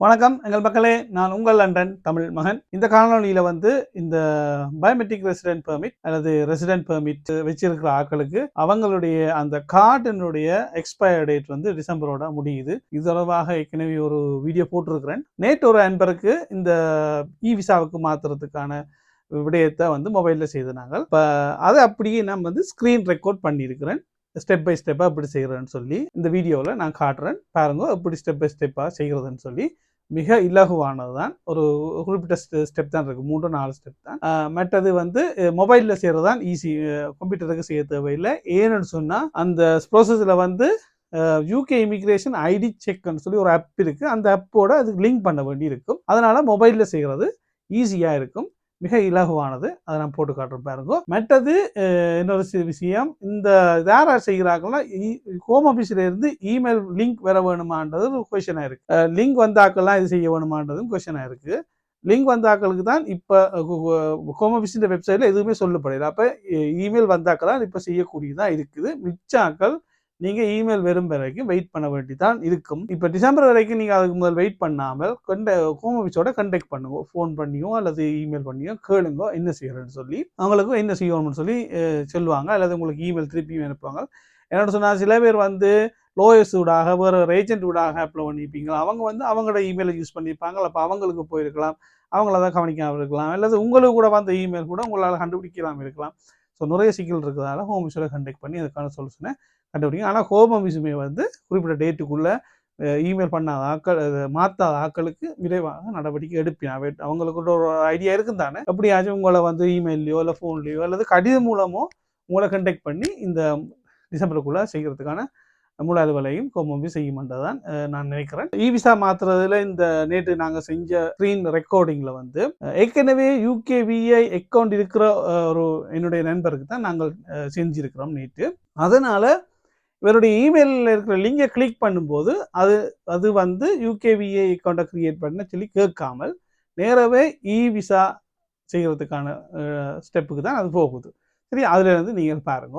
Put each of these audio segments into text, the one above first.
வணக்கம் எங்கள் மக்களே. நான் உங்கள் லண்டன் தமிழ் மகன். இந்த காணொளியில வந்து இந்த பயோமெட்ரிக் ரெசிடென்ட் பெர்மிட் அல்லது ரெசிடென்ட் பெர்மிட் வச்சிருக்கிற ஆட்களுக்கு அவங்களுடைய அந்த கார்டினுடைய எக்ஸ்பயர் டேட் வந்து டிசம்பரோட முடியுது. இது தொடர்பாக ஏற்கனவே ஒரு வீடியோ போட்டிருக்கிறேன். நேற்று ஒரு அன்பருக்கு இந்த இ விசாவுக்கு மாத்துறதுக்கான விடயத்தை வந்து மொபைலில் செய்து நாங்கள். இப்போ அதை அப்படியே நான் வந்து ஸ்க்ரீன் ரெக்கார்ட் பண்ணியிருக்கிறேன். ஸ்டெப் பை ஸ்டெப்பாக எப்படி செய்கிறேன்னு சொல்லி இந்த வீடியோவில் நான் காட்டுறேன். பாருங்க எப்படி ஸ்டெப் பை ஸ்டெப்பாக செய்கிறதுன்னு சொல்லி. மிக இலகுவானது தான் ஒரு குறிப்பிட்ட ஸ்டெப் தான் இருக்குது மூன்று நாலு ஸ்டெப் தான். மற்றது வந்து மொபைலில் செய்கிறது தான் ஈஸி கம்ப்யூட்டருக்கு செய்ய தேவையில்லை. ஏன்னு சொன்னால் அந்த ப்ரோசஸில் வந்து யூகே இமிக்ரேஷன் ஐடி செக்னு சொல்லி ஒரு ஆப் இருக்குது அந்த ஆப்போட அதுக்கு லிங்க் பண்ண வேண்டி இருக்கும் அதனால் மொபைலில் செய்கிறது ஈஸியாக இருக்கும். மிக இலகுவானது. அதை நான் போட்டு காட்டுறேன் பாருங்க. மற்றது இன்னொரு விஷயம் இந்த யார் யார் செய்கிறாங்கன்னா ஹோம் ஆஃபீஸில் இருந்து இமெயில் லிங்க் வர வேணுமான்றது ஒரு கொஷனாக இருக்கு. லிங்க் வந்தாக்கெல்லாம் இது செய்ய வேணுமான்றதும் கொஷனாக இருக்கு. லிங்க் வந்தாக்களுக்கு தான் இப்போ ஹோம் ஆஃபீஸின் வெப்சைட்டில் எதுவுமே சொல்லப்படல. அப்போ இமெயில் வந்தாக்கள் தான் இப்போ செய்யக்கூடியதாக இருக்குது. மிச்சாக்கள் நீங்கள் இமெயில் வரும் வரைக்கும் வெயிட் பண்ண வேண்டிதான் இருக்கும். இப்போ டிசம்பர் வரைக்கும் நீங்கள் அதுக்கு முதல் வெயிட் பண்ணாமல் கண்ட ஹோம் ஆஃபீஸோட கண்டெக்ட் பண்ணுங்க. ஃபோன் பண்ணியோ அல்லது இமெயில் பண்ணியோ கேளுங்க. என்ன செய்யறேன்னு சொல்லி அவங்களுக்கும் என்ன செய்யணும்னு சொல்லி சொல்லுவாங்க. அல்லது உங்களுக்கு இமெயில் திருப்பியும் அனுப்புவாங்க. என்னோட சொன்னால் சில பேர் வந்து லோயர்ஸ் ஊடாக வேறு ஏஜென்ட் ஊடாக அப்ளை பண்ணியிருப்பீங்க அவங்க வந்து அவங்களோட இமெயிலை யூஸ் பண்ணியிருப்பாங்க அப்போ அவங்களுக்கு போயிருக்கலாம். அவங்கள தான் கவனிக்காமல் இருக்கலாம். அல்லது உங்களுக்கு கூட வந்த இமெயில் கூட உங்களால் கண்டுபிடிக்காமல் இருக்கலாம். ஸோ நிறைய சிக்கல் இருக்கிறதால ஹோம் ஆஃபீஸோட கண்டெக்ட் பண்ணி அதுக்கான சொல்யூஷனை கண்டுபிடிங்க. ஆனால் ஹோம் ஆஃபீஸுமே வந்து குறிப்பிட்ட டேட்டுக்குள்ளே இமெயில் பண்ணாத ஆக்கள் மாற்றாத ஆட்களுக்கு விரைவாக நடவடிக்கை எடுப்பேன் அவங்களுக்கு ஒரு ஐடியா இருக்கும் தானே? எப்படியாச்சும் உங்களை வந்து இமெயிலையோ இல்லை ஃபோன்லேயோ அல்லது கடிதம் மூலமோ உங்களை கண்டெக்ட் பண்ணி இந்த டிசம்பருக்குள்ளே செய்கிறதுக்கான முழு அலுவலையும் கோமம்பி செய்யும் தான் நான் நினைக்கிறேன். இ விசா மாத்துறதுல இந்த நேற்று நாங்கள் செஞ்ச ஸ்க்ரீன் ரெக்கார்டிங்கில் வந்து ஏற்கனவே யூகேவிஐ அக்கௌண்ட் இருக்கிற ஒரு என்னுடைய நண்பருக்கு தான் நாங்கள் செஞ்சிருக்கிறோம் நேற்று. அதனால் இவருடைய இமெயிலில் இருக்கிற லிங்கை கிளிக் பண்ணும்போது அது அது வந்து யூகேவிஏ அக்கௌண்ட்டை கிரியேட் பண்ண சொல்லி கேட்காமல் நேராகவே இ விசா செய்கிறதுக்கான ஸ்டெப்புக்கு தான் அது போகுது. சரி அதுலேருந்து நீங்கள் பாருங்க.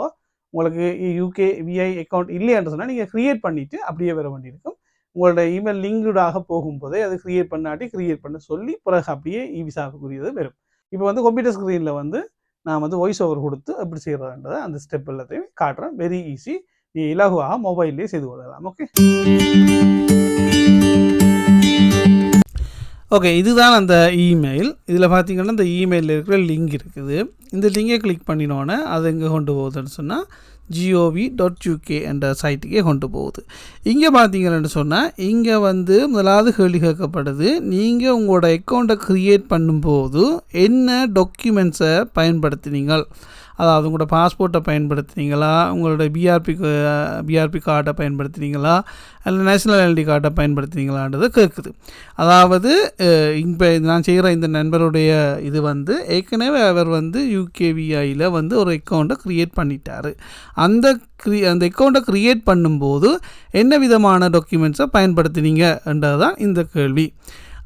உங்களுக்கு யூகே விஐ அக்கௌண்ட் இல்லைன்னு சொன்னால் நீங்கள் க்ரியேட் பண்ணிவிட்டு அப்படியே வர வேண்டியிருக்கும் உங்களோட இமெயில் லிங்குடாக போகும்போதே அது க்ரியேட் பண்ணாட்டி க்ரியேட் பண்ண சொல்லி பிறகு அப்படியே இ விசாவுக்குரியது வரும். இப்போ வந்து கம்ப்யூட்டர் ஸ்க்ரீனில் வந்து நான் வந்து வாய்ஸ் ஓவர் கொடுத்து எப்படி செய்கிறதுன்றதை அந்த ஸ்டெப் எல்லாத்தையும் காட்டுறேன். வெரி ஈஸி நீ இலகுவாக மொபைல்லேயே செய்து கொள்ளலாம். ஓகே ஓகே இதுதான் அந்த இமெயில் இதில் பார்த்தீங்கன்னா இந்த இமெயிலில் இருக்கிற லிங்க் இருக்குது. இந்த லிங்கை கிளிக் பண்ணினோன்னே அது எங்கே கொண்டு போகுதுன்னு சொன்னால் ஜிஓவி டாட் யூகே என்ற சைட்டுக்கே கொண்டு போகுது. இங்கே பார்த்தீங்கன்னு சொன்னால் இங்கே வந்து முதலாவது கேள்வி கேட்கப்படுது. நீங்கள் உங்களோட அக்கௌண்ட்டை க்ரியேட் பண்ணும்போது என்ன டாக்குமெண்ட்ஸை பயன்படுத்தினீங்கள்? அதாவது உங்களோட பாஸ்போர்ட்டை பயன்படுத்துனீங்களா? உங்களோட பிஆர்பி பிஆர்பி கார்டை பயன்படுத்துனீங்களா? அல்ல நேஷனல் ஐடென்டி கார்டை பயன்படுத்துனீங்களான்றது கேட்குது. அதாவது இப்போ நான் செய்கிற இந்த நண்பருடைய இது வந்து ஏற்கனவே அவர் வந்து யூகேவிஐயில் வந்து ஒரு அக்கௌண்ட்டை க்ரியேட் பண்ணிட்டார். அந்த க்ரி அந்த அக்கௌண்ட்டை க்ரியேட் பண்ணும்போது என்ன விதமான டாக்குமெண்ட்ஸை பயன்படுத்தினீங்கன்றது தான் இந்த கேள்வி.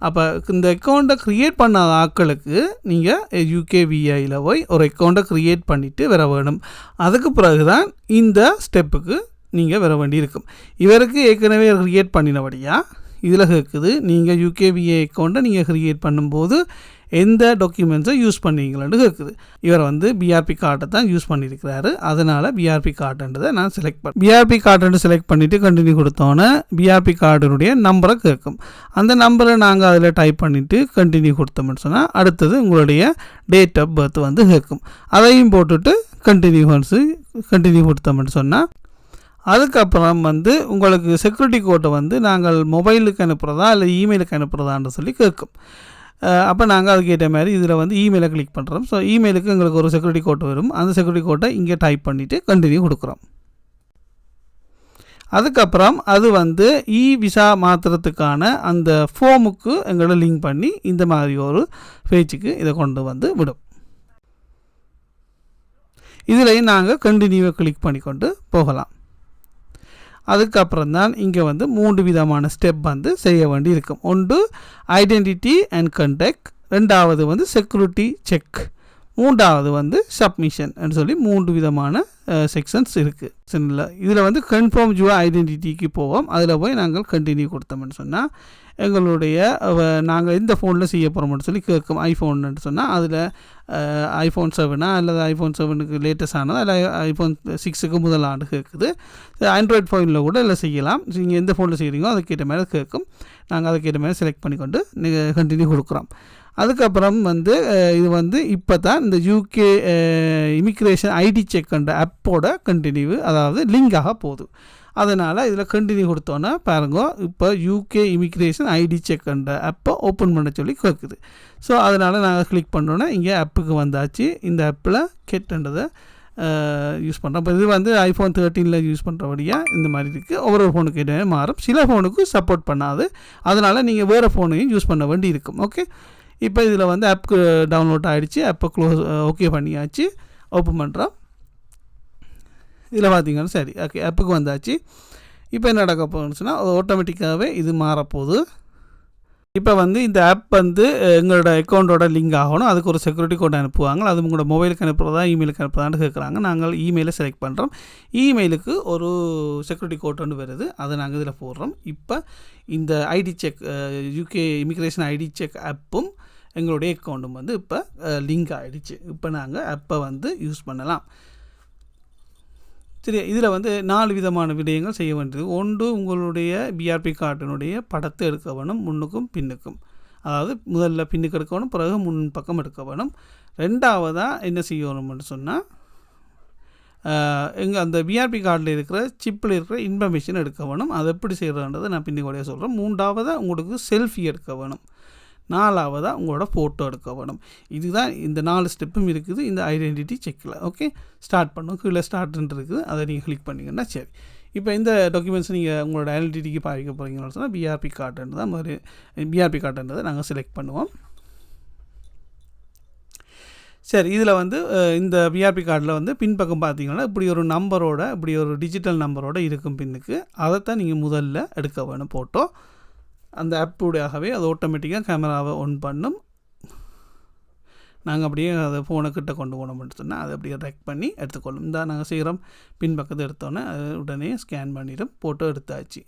அப்போ இந்த அக்கௌண்ட்டை க்ரியேட் பண்ணாத ஆட்களுக்கு நீங்கள் யூகேவிஐயில் போய் ஒரு அக்கௌண்ட்டை க்ரியேட் பண்ணிவிட்டு வர வேணும். அதுக்கு பிறகு தான் இந்த ஸ்டெப்புக்கு நீங்கள் வர வேண்டியிருக்கும். இவருக்கு ஏற்கனவே க்ரியேட் பண்ணினபடியாக இதில் கேட்குது நீங்கள் யூகேவிஏ அக்கௌண்ட்டை நீங்கள் க்ரியேட் பண்ணும்போது எந்த டாக்குமெண்ட்ஸை யூஸ் பண்ணீங்களான்னு கேட்குது இவர் வந்து பிஆர்பி கார்டை தான் யூஸ் பண்ணியிருக்கிறாரு அதனால் பிஆர்பி கார்டுன்றதை நான் செலக்ட் பண்ண பிஆர்பி கார்டுன்னு செலக்ட் பண்ணிவிட்டு கண்டினியூ கொடுத்தோன்னே பிஆர்பி கார்டினுடைய நம்பரை கேட்கும் அந்த நம்பரை நாங்கள் அதில் டைப் பண்ணிவிட்டு கண்டினியூ கொடுத்தோம்னு சொன்னால் அடுத்தது உங்களுடைய டேட் ஆஃப் பர்த் வந்து கேட்கும் அதையும் போட்டுட்டு கண்டினியூ வந்து கண்டினியூ கொடுத்தோம்னு சொன்னால் அதுக்கப்புறம் வந்து உங்களுக்கு செக்யூரிட்டி கோட்டை வந்து நாங்கள் மொபைலுக்கு அனுப்புகிறதா இல்லை இமெயிலுக்கு அனுப்புகிறதான்னு சொல்லி கேட்கும் அப்போ நாங்கள் அதுக்கேற்ற மாதிரி இதில் வந்து இமெயிலை கிளிக் பண்ணுறோம் ஸோ இமெயிலுக்கு எங்களுக்கு ஒரு செக்யூரிட்டி கோட் வரும். அந்த செக்யூரிட்டி கோட்டை இங்கே டைப் பண்ணிவிட்டு கண்டினியூ கொடுக்குறோம். அதுக்கப்புறம் அது வந்து இ விசா மாத்திரத்துக்கான அந்த ஃபோமுக்கு எங்களோட லிங்க் பண்ணி இந்த மாதிரி ஒரு பேஜுக்கு இதை கொண்டு வந்து விடும். இதுலேயும் நாங்கள் கண்டினியூவை கிளிக் பண்ணி கொண்டு போகலாம். அதுக்கப்புறம் தான் இங்கே வந்து மூன்று விதமான ஸ்டெப் வந்து செய்ய வேண்டி இருக்கும் ஒன்று ஐடென்டிட்டி அண்ட் கண்டெக்ட் ரெண்டாவது வந்து செக்யூரிட்டி செக் மூன்றாவது வந்து சப்மிஷன் சொல்லி மூன்று விதமான செக்ஷன்ஸ் இருக்குது சரிங்களா? இதில் வந்து கன்ஃபார்ம் ஜுவா ஐடென்டிட்டிக்கு போவோம். அதில் போய் நாங்கள் கண்டினியூ கொடுத்தோம்னு சொன்னால் எங்களுடைய நாங்கள் இந்த ஃபோனில் செய்ய போகிறோம்னு சொல்லி கேட்கும் ஐஃபோன்னு சொன்னால் அதில் ஐஃபோன் செவனா அல்லது ஐஃபோன் செவனுக்கு லேட்டஸ்ட் ஆனது அல்ல ஐஃபோன் சிக்ஸுக்கு முதல் ஆண்டு கேட்குது ஆண்ட்ராய்ட் ஃபோனில் கூட இல்லை செய்யலாம். நீங்கள் எந்த ஃபோனில் செய்கிறீங்களோ அதுக்கேற்ற மாதிரி கேட்கும் நாங்கள் அதுக்கேற்ற மாதிரி செலக்ட் பண்ணி கொண்டு நீங்கள் கண்டினியூ கொடுக்குறோம். அதுக்கப்புறம் வந்து இது வந்து இப்போ தான் இந்த யூகே இமிக்ரேஷன் ஐடி செக்ன்ற ஆப்போட கண்டினியூ அதாவது லிங்காக போகுது. அதனால் இதில் கண்டினியூ கொடுத்தோன்னே பாருங்க இப்போ யூகே இமிக்ரேஷன் ஐடி செக்ன்ற அப்போ ஓப்பன் பண்ண சொல்லி கேட்குது ஸோ அதனால் நாங்கள் கிளிக் பண்ணோன்னே இங்கே ஆப்புக்கு வந்தாச்சு. இந்த ஆப்பில் கெட்டுன்றதை யூஸ் பண்ணுறோம் இப்போ இது வந்து ஐஃபோன் தேர்ட்டீனில் யூஸ் பண்ணுறபடியாக இந்த மாதிரி இருக்குது ஒவ்வொரு ஃபோனுக்கு இடையே மாறும். சில ஃபோனுக்கு சப்போர்ட் பண்ணாது. அதனால் நீங்கள் வேறு ஃபோனையும் யூஸ் பண்ண வேண்டி இருக்கும். ஓகே இப்போ இதில் வந்து ஆப்க்கு டவுன்லோட் ஆகிடுச்சு ஆப்பை க்ளோஸ் ஓகே பண்ணியாச்சு. ஓப்பன் பண்ணுறோம் இதில் பார்த்தீங்கன்னா சரி ஓகே ஆப்புக்கு வந்தாச்சு. இப்போ என்ன நடக்க போகுதுன்னு சொன்னால் அது ஆட்டோமேட்டிக்காகவே இது மாறப்போகுது. இப்போ வந்து இந்த ஆப் வந்து எங்களோட அக்கௌண்ட்டோட லிங்க் ஆகணும். அதுக்கு ஒரு செக்யூரிட்டி கோட் அனுப்புவாங்க. அது உங்களோட மொபைலுக்கு அனுப்புகிறதா இமெயிலுக்கு அனுப்புறதான்னு கேட்குறாங்க. நாங்கள் இமெயிலை செலக்ட் பண்ணுறோம் இமெயிலுக்கு ஒரு செக்யூரிட்டி கோட் ஒன்று வருது. அதை நாங்கள் இதில் போடுறோம். இப்போ இந்த ID check UK immigration ID check ஆப்பும் எங்களுடைய அக்கௌண்ட்டும் வந்து இப்போ லிங்க் ஆகிடுச்சு இப்போ நாங்கள் ஆப்பை வந்து யூஸ் பண்ணலாம். சரி இதில் வந்து நாலு விதமான விடயங்கள் செய்ய வேண்டியது. ஒன்று உங்களுடைய பிஆர்பி கார்டினுடைய படத்தை எடுக்க வேணும் முன்னுக்கும் பின்னுக்கும். அதாவது முதல்ல பின்னுக்கு எடுக்க வேணும் பிறகு முன் பக்கம் எடுக்க வேணும். ரெண்டாவதாக என்ன செய்யணும்னு சொன்னால் எங்கள் அந்த பிஆர்பி கார்டில் இருக்கிற சிப்பில் இருக்கிற இன்ஃபர்மேஷன் எடுக்க வேணும். அது எப்படி செய்கிறதுன்றதை நான் பின்னுக்கூடைய சொல்கிறேன் மூன்றாவதாக உங்களுக்கு செல்ஃபி எடுக்க வேணும். நாலாவதாக உங்களோட ஃபோட்டோ எடுக்க வேணும் இதுதான் இந்த நாலு ஸ்டெப்பும் இருக்குது. இந்த ஐடென்டிட்டி செக்கில் ஓகே ஸ்டார்ட் பண்ணும். கீழே ஸ்டார்ட்ன்னு இருக்குது. அதை நீங்கள் கிளிக் பண்ணிங்கன்னா சரி. இப்போ இந்த டாக்குமெண்ட்ஸ் நீங்கள் உங்களோட ஐடென்டிட்டிக்கு பாவிக்க போகிறீங்கன்னு சொன்னால் பிஆர்பி கார்டுன்றது தான் மாதிரி பிஆர்பி கார்டுன்றதை நாங்கள் செலக்ட் பண்ணுவோம். சரி இதில் வந்து இந்த பிஆர்பி கார்டில் வந்து பின்பக்கம் பார்த்தீங்கன்னா இப்படி ஒரு நம்பரோட இப்படி ஒரு டிஜிட்டல் நம்பரோட இருக்கும் பின்னுக்கு. அதைத்தான் நீங்கள் முதல்ல எடுக்க வேணும் ஃபோட்டோ அந்த ஆப்புடையாகவே அது ஆட்டோமேட்டிக்காக கேமராவை ஆன் பண்ணும். நாங்கள் அப்படியே அதை ஃபோனை கிட்ட கொண்டு போனோம்னு சொன்னால் அதை அப்படியே ரெக் பண்ணி எடுத்துக்கொள்ளும். இந்த நாங்கள் செய்கிறோம் பின்பக்கத்தை எடுத்தோன்னே அது உடனே ஸ்கேன் பண்ணிடும். ஃபோட்டோ எடுத்தாச்சு.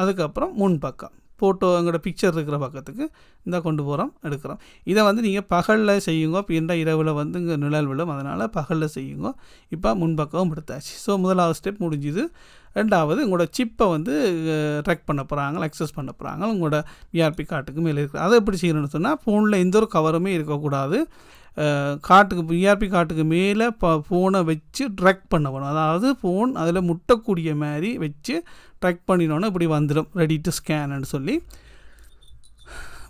அதுக்கப்புறம் முன் பக்கம். ஃபோட்டோ எங்களோட பிக்சர் இருக்கிற பக்கத்துக்கு இந்த கொண்டு போகிறோம் எடுக்கிறோம். இதை வந்து நீங்கள் பகலில் செய்யுங்க பின்ன இரவில் வந்து இங்கே நிழல் விழும். அதனால் பகலில் செய்யுங்க. இப்போ முன்பக்கமும் எடுத்தாச்சு. ஸோ முதலாவது ஸ்டெப் முடிஞ்சுது. ரெண்டாவது உங்களோட சிப்பை வந்து ட்ரெக் பண்ண போகிறாங்க அக்சஸ் பண்ண போகிறாங்க உங்களோட பிஆர்பி கார்ட்டுக்கு மேலே இருக்குது அதை எப்படி செய்யணும்னு சொன்னால் ஃபோனில் எந்த ஒரு கவருமே இருக்கக்கூடாது. காட்டுக்கு பிஆர்பி காட்டுக்கு மேலே ப ஃபோனை வச்சு ட்ரெக் பண்ண வேணும் அதாவது ஃபோன் அதில் முட்டக்கூடிய மாதிரி வச்சு ட்ரெக் பண்ணினோன்னா இப்படி வந்துடும் ரெடி டு ஸ்கேனுன்னு சொல்லி.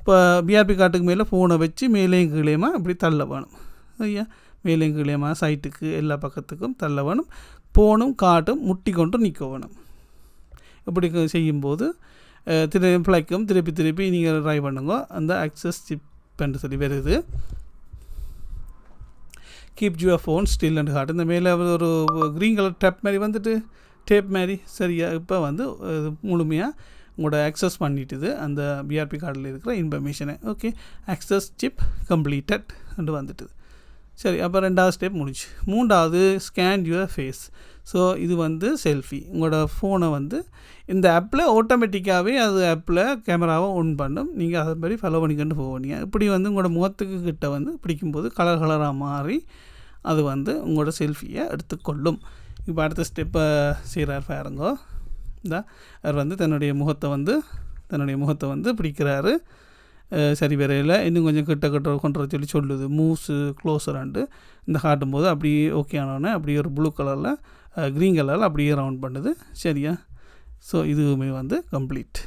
இப்போ பிஆர்பி காட்டுக்கு மேலே ஃபோனை வச்சு மேலேயும் கீழேயுமா இப்படி தள்ள வேணும். ஐயா மேலேயும் கீழேயுமா? சைட்டுக்கு எல்லா பக்கத்துக்கும் தள்ள வேணும். ஃபோனும் காட்டும் முட்டி கொண்டு நிற்க வேணும். இப்படி செய்யும்போது அஹ், திருப்பி திருப்பி திருப்பி நீங்கள் ட்ரை பண்ணுங்க. அந்த அக்சஸ் என்று சொல்லி வருது keep your phone still and hold இந்த மேலே ஒரு க்ரீன் கலர் டேப் மாதிரி வந்துட்டு டேப் மாதிரி சரியா இப்போ வந்து முழுமையாக உங்களோட ஆக்சஸ் பண்ணிட்டுது. அந்த பிஆர்பி கார்டில் இருக்கிற இன்ஃபர்மேஷனை ஓகே ஆக்சஸ் சிப் கம்ப்ளீட்டட் வந்துட்டுது. சரி அப்போ ரெண்டாவது ஸ்டெப் முடிச்சு மூன்றாவது ஸ்கேன் யுவர் ஃபேஸ் ஸோ இது வந்து செல்ஃபி உங்களோட ஃபோனை வந்து இந்த ஆப்பில் ஆட்டோமேட்டிக்காகவே அது ஆப்பில் கேமராவை ஆன் பண்ணும். நீங்கள் அதை மாதிரி ஃபாலோ பண்ணிக்கிட்டு போவீங்க. இப்படி வந்து உங்களோட முகத்துக்கு கிட்ட வந்து பிடிக்கும்போது கலர் கலராக மாறி அது வந்து உங்களோட செல்ஃபியை எடுத்துக்கொள்ளும். இப்போ அடுத்த ஸ்டெப்பை செய்கிறார் பாருங்கோ. இந்த அவர் வந்து தன்னுடைய முகத்தை வந்து தன்னுடைய முகத்தை வந்து பிடிக்கிறாரு. சரி வரையில் இன்னும் கொஞ்சம் கிட்ட கிட்ட கொண்டு வர சொல்லி சொல்லுது. மூஸு க்ளோஸராண்டு இந்த காட்டும் போது அப்படியே ஓகே ஆனோடனே அப்படியே ஒரு ப்ளூ கலரில் க்ரீன் கலரில் அப்படியே ரவுண்ட் பண்ணுது. சரியா? ஸோ இதுவுமே வந்து கம்ப்ளீட்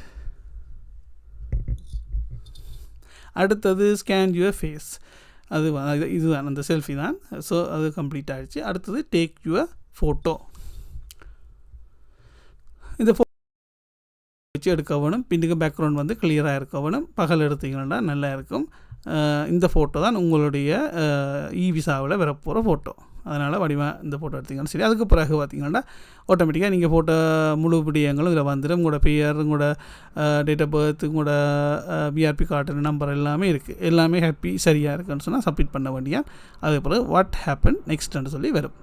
அடுத்தது ஸ்கேன் யுவர் ஃபேஸ் அது இது இதுதான் அந்த செல்ஃபி தான். ஸோ அது கம்ப்ளீட் ஆகிடுச்சு அடுத்தது டேக் யுவர் ஃபோட்டோ இந்த ஃபோ வச்சு எடுக்க வேணும். பின்னுக்கு பேக்ரவுண்ட் வந்து கிளியராக இருக்க வேணும். பகல் எடுத்தீங்கன்னா நல்லா இருக்கும். இந்த ஃபோட்டோ தான் உங்களுடைய இ விசாவில் வரப்போகிற ஃபோட்டோ அதனால் வடிவம் இந்த ஃபோட்டோ எடுத்தீங்கன்னா சரி. அதுக்கு பிறகு பார்த்தீங்கன்னா ஆட்டோமேட்டிக்காக நீங்கள் ஃபோட்டோ முழு விடயங்களும் இதில் வந்துடும் உங்களோட பேர் உங்களோட டேட் ஆஃப் பர்த் உங்களோட பிஆர்பி கார்டு நம்பர் எல்லாமே இருக்குது எல்லாமே ஹாப்பி சரியாக இருக்குன்னு சொன்னால் சப்மிட் பண்ண வேண்டிய அதுக்கு பிறகு வாட் ஹேப்பன் நெக்ஸ்ட்னு சொல்லி வரும்.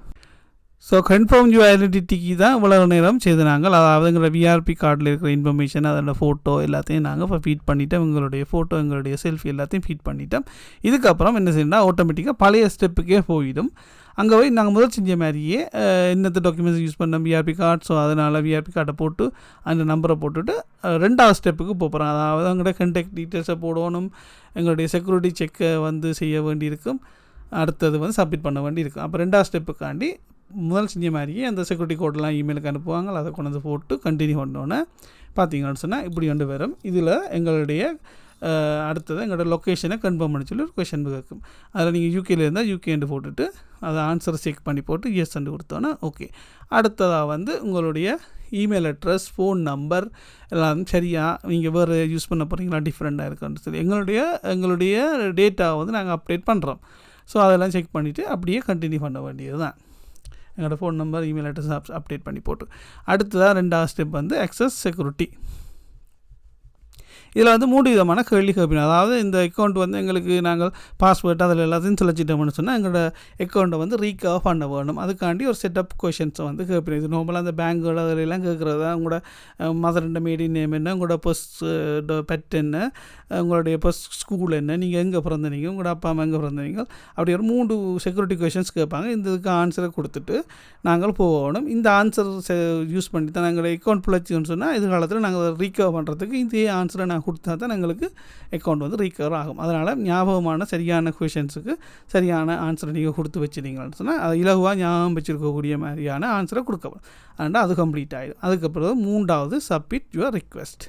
ஸோ கன்ஃபார்ம் யூ ஐடென்டிட்டிக்கு தான் இவ்வளவு நேரம் செய்து நாங்கள். அதாவது எங்களோட விஆர்பி கார்டில் இருக்கிற இன்ஃபர்மேஷன் அதோட ஃபோட்டோ எல்லாத்தையும் நாங்கள் இப்போ ஃபீட் பண்ணிட்டோம். எங்களுடைய ஃபோட்டோ எங்களுடைய செல்ஃபி எல்லாத்தையும் ஃபீட் பண்ணிட்டோம். இதுக்கப்புறம் என்ன செய்யணும்னா ஆட்டோமேட்டிக்காக பழைய ஸ்டெப்புக்கே போயிடும். அங்கே போய் நாங்கள் முதல் செஞ்ச மாதிரியே இந்த என்னத்த டாக்குமெண்ட்ஸ் யூஸ் பண்ணோம்? விஆர்பி கார்டு ஸோ அதனால் விஆர்பி கார்டை போட்டு அந்த நம்பரை போட்டுட்டு ரெண்டாவது ஸ்டெப்புக்கு போகிறோம் அதாவது அவங்களோட கண்டெக்ட் டீட்டெயில்ஸை போடணும். எங்களுடைய செக்யூரிட்டி செக்கை வந்து செய்ய வேண்டியிருக்கும். அடுத்தது வந்து சப்மிட் பண்ண வேண்டியிருக்கும். அப்போ ரெண்டாவது ஸ்டெப்புக்காண்டி முதல் செஞ்ச மாதிரியே அந்த செக்யூரிட்டி கோடெலாம் இமெயிலுக்கு அனுப்புவாங்க. அதை கொண்டு வந்து போட்டு கண்டினியூ பண்ணோன்னே பார்த்தீங்கன்னு சொன்னால் இப்படி கொண்டு வரும். இதில் எங்களுடைய அடுத்தது எங்களோட லொக்கேஷனை கன்ஃபார்ம் பண்ணி சொல்லி ஒரு கொஷின் கேட்கும் அதில் நீங்கள் யூகேல இருந்தால் யூகேண்டு போட்டுட்டு அதை ஆன்சரை செக் பண்ணி போட்டு எஸ் அண்டு கொடுத்தோன்னா ஓகே அடுத்ததாக வந்து உங்களுடைய இமெயில் அட்ரஸ் ஃபோன் நம்பர் எல்லாம் சரியாக நீங்கள் வேறு யூஸ் பண்ண போகிறீங்களா டிஃப்ரெண்ட்டாக இருக்குன்னு சொல்லி எங்களுடைய எங்களுடைய டேட்டாவை வந்து நாங்கள் அப்டேட் பண்ணுறோம் ஸோ அதெல்லாம் செக் பண்ணிவிட்டு அப்படியே கண்டினியூ பண்ண வேண்டியது தான் எங்களோட phone number email address up update பண்ணி போட்டு. அடுத்ததாக ரெண்டாவது ஸ்டெப் வந்து அக்சஸ் செக்யூரிட்டி இதில் வந்து மூணு விதமான கேள்வி கேட்பீங்க அதாவது இந்த அக்கௌண்ட் வந்து எங்களுக்கு நாங்கள் பாஸ்வேர்ட் அதில் எல்லாத்தையும் செலச்சிட்டோம்னு சொன்னால் எங்களோட அக்கௌண்ட்டை வந்து ரீகவர் பண்ண வேணும். அதுக்காண்டி ஒரு செட்டப் கொஷின்ஸை வந்து கேட்பீங்க இது நார்மலாக அந்த பேங்க்குகள் அதிலெல்லாம் கேட்குறது தான். உங்களோட மதர் மேடி நேம் என்ன உங்களோட பஸ் பெட் என்ன உங்களுடைய பஸ் ஸ்கூல் என்ன நீங்கள் எங்கே பிறந்தனீங்க உங்களோட அப்பா அம்மா எங்கே பிறந்தனீங்க அப்படி ஒரு மூணு செக்யூரிட்டி கொஷின்ஸ் கேட்பாங்க. இந்த இதுக்கு ஆன்சரை கொடுத்துட்டு நாங்கள் போகணும். இந்த ஆன்சர் யூஸ் பண்ணி தான் நாங்கள் அக்கௌண்ட் பிழைச்சின்னு சொன்னால் எதிர்காலத்தில் நாங்கள் ரீகவர் பண்ணுறதுக்கு இதே ஆன்சரை நாங்கள் கொடுத்தா தான் எங்களுக்கு அக்கௌண்ட் வந்து ரீகவர் ஆகும். அதனால் ஞாபகமான சரியான கொஷின்ஸுக்கு சரியான ஆன்சரை நீங்கள் கொடுத்து வச்சிருந்தீங்கன்னு சொன்னால் அது இலகுவாக ஞாபகம் வச்சிருக்கக்கூடிய மாதிரியான ஆன்சரை கொடுக்கப்படும் அதனால் அது கம்ப்ளீட் ஆகிடும் அதுக்கப்புறம் மூன்றாவது சப்மிட் யுவர் ரிக்வெஸ்ட்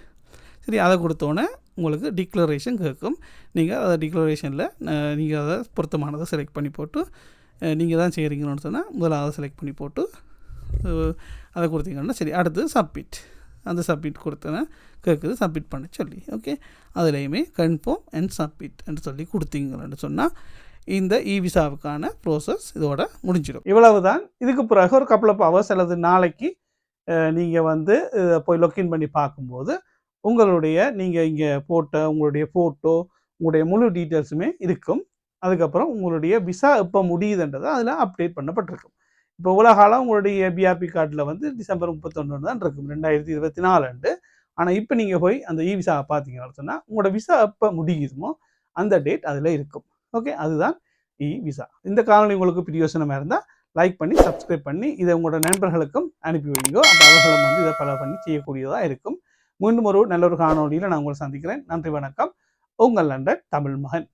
சரி அதை கொடுத்தோன்னே உங்களுக்கு டிக்ளரேஷன் கேட்கும். நீங்கள் அதை டிக்ளரேஷனில் நீங்கள் அதை பொருத்தமானதை செலக்ட் பண்ணி போட்டு நீங்கள் தான் செய்கிறீங்கன்னு சொன்னால் முதலாவது செலக்ட் பண்ணி போட்டு அதை கொடுத்தீங்கன்னா சரி அடுத்து சப்மிட் அந்த சப்மிட் கொடுத்தன கேட்குது சப்மிட் பண்ண சொல்லி ஓகே அதுலேயுமே கன்ஃபார்ம் அண்ட் சப்மிட் என்று சொல்லி கொடுத்தீங்கன்னு சொன்னால் இந்த இ விசாவுக்கான ப்ரோசஸ் இதோட முடிஞ்சிடும். இவ்வளவு தான் இதுக்கு பிறகு ஒரு கப்பல் ஆஃப் ஹவர்ஸ் அல்லது நாளைக்கு நீங்கள் வந்து போய் லொக்கின் பண்ணி பார்க்கும்போது உங்களுடைய நீங்கள் இங்கே போட்ட உங்களுடைய ஃபோட்டோ உங்களுடைய முழு டீட்டெயில்ஸுமே இருக்கும். அதுக்கப்புறம் உங்களுடைய விசா எப்போ முடியுதுன்றது அதில் அப்டேட் பண்ணப்பட்டிருக்கும். இப்போ உலகாலம் உங்களுடைய பிஆர்பி கார்டில் வந்து டிசம்பர் முப்பத்தொன்று தான் இருக்கும் ரெண்டாயிரத்தி இருபத்தி நாலு அண்டு ஆனால் இப்போ நீங்கள் போய் அந்த இ விசாவை பார்த்தீங்கன்னு சொன்னால் உங்களோட விசா எப்போ முடியுதுமோ அந்த டேட் அதில் இருக்கும். ஓகே அதுதான் இ விசா. இந்த காணொளி உங்களுக்கு பிரியோசனமாக இருந்தால் லைக் பண்ணி சப்ஸ்கிரைப் பண்ணி இதை உங்களோட நண்பர்களுக்கும் அனுப்பி வைங்கோ அப்போ அவர்களும் வந்து இதை பல பண்ணி செய்யக்கூடியதாக இருக்கும். மீண்டும் ஒரு நல்ல ஒரு காணொலியில் நான் உங்களை சந்திக்கிறேன். நன்றி வணக்கம். உங்கள் நண்பர் தமிழ் மகன்.